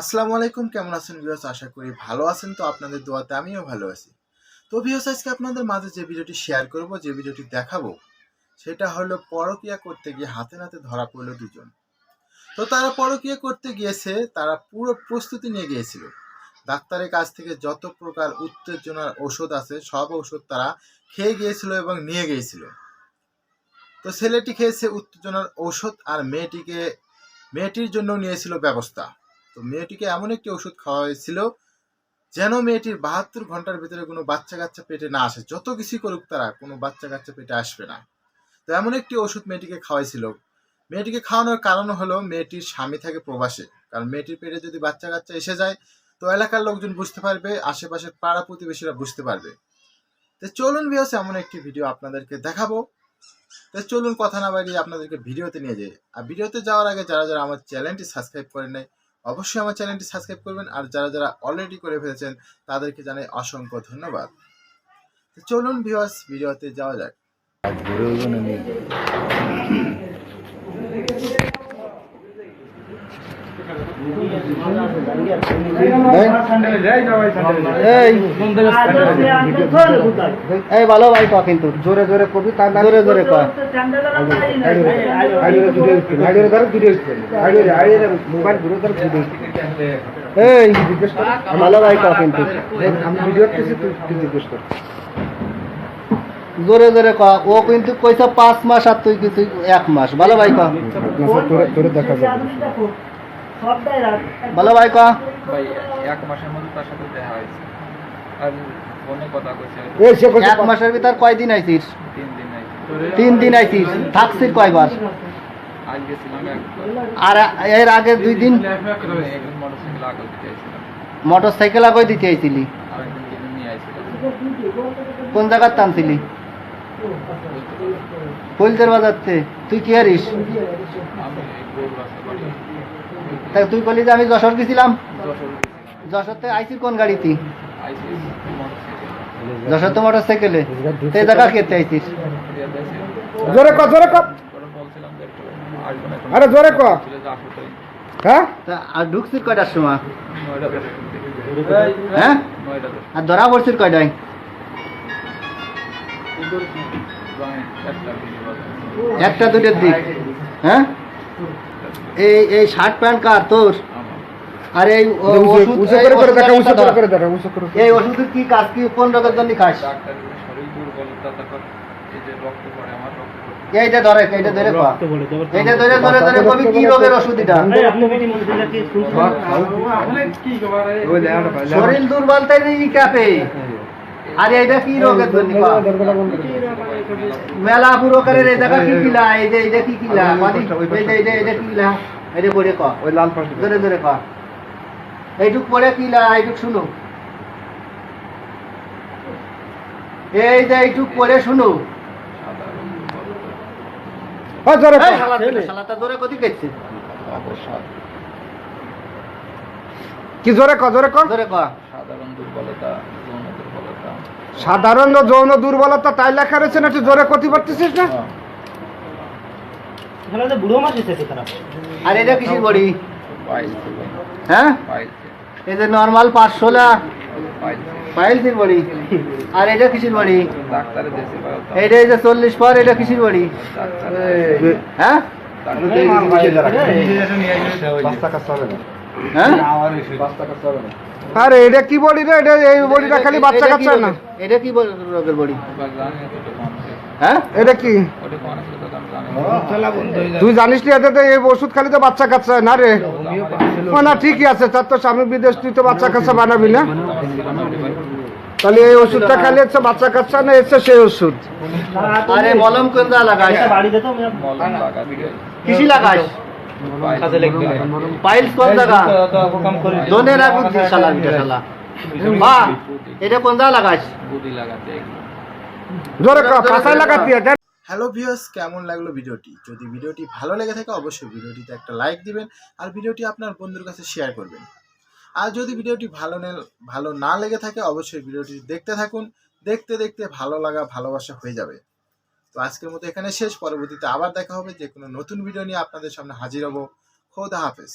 আসসালামু আলাইকুম, কেমন আছেন ভিউয়ার্স আশা করি ভালো আছেন, তো আপনাদের দোয়াতে আমিও ভালো আছি। তো ভিউয়ার্স আজকে আপনাদের মাঝে যে ভিডিওটি শেয়ার করব, যে ভিডিওটি দেখাবো, সেটা হলো পরকিয়া করতে গিয়ে হাতে নাতে ধরা পড়ল দুজন। তো তারা পরকিয়া করতে গিয়েছে, তারা পুরো প্রস্তুতি নিয়ে গিয়েছিল। ডাক্তারের কাছ থেকে যত প্রকার উত্তেজনার ওষুধ আছে, সব ওষুধ তারা খেয়ে গিয়েছিল এবং নিয়ে গিয়েছিল। তো ছেলেটি খেয়েছে উত্তেজনার ঔষধ, আর মেয়েটিকে, মেয়েটির জন্য নিয়েছিল ব্যবস্থা। তো মেয়েটিকে এমন একটি ওষুধ খাওয়া হয়েছিল যেন মেয়েটির বাহাত্তর ঘণ্টার ভিতরে কোনো বাচ্চা কাচ্চা পেটে না আসে। যত কিছুই করুক তারা কোনো বাচ্চা কাচ্চা পেটে আসবে না। তো এমন একটি ওষুধ মেয়েটিকে খাওয়াইছিল। মেয়েটিকে খাওয়ানোর কারণ হলো মেয়েটির স্বামী থাকে প্রবাসে। কারণ মেয়েটির পেটে যদি বাচ্চা কাচ্চা এসে যায়, তো এলাকার লোকজন বুঝতে পারবে, আশেপাশের পাড়া প্রতিবেশীরা বুঝতে পারবে। তো চলুন বিহস এমন একটি ভিডিও আপনাদেরকে দেখাবো। তো চলুন কথা না বাড়িয়ে আপনাদেরকে ভিডিওতে নিয়ে যাই। আর ভিডিওতে যাওয়ার আগে যারা যারা আমার চ্যানেলটি সাবস্ক্রাইব করে নাই অবশ্যই আমার চ্যানেলটি সাবস্ক্রাইব করবেন আর যারা যারা অলরেডি করে ফেলেছেন, তাদেরকে জানাই অসংখ্য ধন্যবাদ। চলুন ভিউয়ার্স ভিডিওতে যাওয়া যাক। এই ভালো ভাই ক কিন্তু। জোরে জোরে কবি তার জোরে জোরে ক। এই ভালো ভাই ক কিন্তু। জোরে জোরে ক। ও কিন্তু কইছে পাঁচ মাস আর তুই কিন্তু এক মাস। ভালো ভাই ক। ভালো ভাই ক ভাই এক মাসের মধ্যে তার সাথে দেখা হয়েছে। আর ফোনে কথা কইছে। এক মাসের ভিতর কয়দিন আইছিস? তিন দিন নাই তিন দিন আইছিস। থাকছিস কয়বার? আর এর আগে দুই দিন মোটর সাইকেল আগে দিতে আইছিলি? কিনে জায়গার টানছিলি ফুলদের বাজারতে তুই কি হারিস? আমি এই গরু রাস্তা বাড়ি তা তুই বলি যে আমি যশোর গেছিলাম? যশোর থেকে আইসির কোন গাড়িতে? আইসি যশোর তো মোটর সাইকেলে সেই জায়গা খেতে আইসিস জোরে ক জোরে ক। করে বলছিলাম যে একটু আসব না আরে জোরে ক। তাই হ্যাঁ? আর ঢুকছিস কয়টার সময়? হ্যাঁ? আর ধরা পড়ছিস কয়টায়? একটা দুটোর দিক। হ্যাঁ? এই এই শার্ট প্যান্ট কার তোর? আর এই এই ওষুধের কি কাজ? কি কোন রোগের জন্য খাস? শরীর দুর্বলতা তারপর এই যে রক্ত পড়ে আমার রক্ত পড়ে। এইটা ধরে এইটা ধরে এইটা ধরে ধরে ধরে কবি কি রোগের ওষুধ এটা? শরীর দুর্বল তাই ই কাপে আর এইটা কি রোগের জন্য? মেলা পুরো করে এই জায়গা কি কিলা এই যে এইটা কি কিলা এই যে এইটা কি কিলা এইটা পড়ে ক। ওই লাল পাশ ধরে ধরে ক। এইটুক পড়ে কিলা এইটুক শুনো। এই যে এইটুক পড়ে শুনো। হ্যাঁ জোরে ক। কি জোরে ক জোরে ক। ধরে ক। সাধারণ দুর্বলতা। সাধারণ যৌন দুর্বলতা তাই লেখা রয়েছে না তুই জোরে কতি পারতেছিস না? আর এটা কিসের বড়ি? হ্যাঁ? এই যে নর্মাল পাঁচশোলা। পাইলসির বড়ি। আর এটা কিসের বড়ি? এইটা এই যে চল্লিশ পর এটা কিসের বড়ি? হ্যাঁ? হ্যাঁ? আরে এটা কি বডি রে? এটা এই বডিটা খালি বাচ্চা কাচ্চা না এটা কি রোগের বড়ি? তো হ্যাঁ এটা কি ওটা কোন আছে তো আমি জানি না তুই জানিস নি এতে এই ওষুধ খালি তো বাচ্চা কাচ্চা না রে? ও না ঠিকই আছে। তার তো স্বামী বিদেশ তুই তো বাচ্চা কাচ্চা বানাবি না? তাহলে এই ওষুধটা খালি হচ্ছে বাচ্চা কাচ্চা না এসছে সেই ওষুধ? আরে মলম কোন যা লাগাস? মলম লাগা দিয়ে কিসি লাগাস পাইলস কোন জায়গা? দোনে না শালা বিটা শালা? বা এটা কোন যা লাগাস? বুদ্ধি লাগাতে এগুলো জোরে কাঁচাই লাগাতি হ্যালো ভিউয়ার্স কেমন লাগল ভিডিওটি? যদি ভিডিওটি ভালো লেগে থাকে অবশ্যই ভিডিওটিতে একটা লাইক দিবেন আর ভিডিওটি আপনার বন্ধুর কাছে শেয়ার করবেন। আর যদি ভিডিওটি ভালো নে ভালো না লেগে থাকে অবশ্যই ভিডিওটি দেখতে থাকুন। দেখতে দেখতে ভালো লাগা ভালোবাসা হয়ে যাবে। তো আজকের মতো এখানে শেষ। পরবর্তীতে আবার দেখা হবে। যে কোনো নতুন ভিডিও নিয়ে আপনাদের সামনে হাজির হব। খোদা হাফেজ।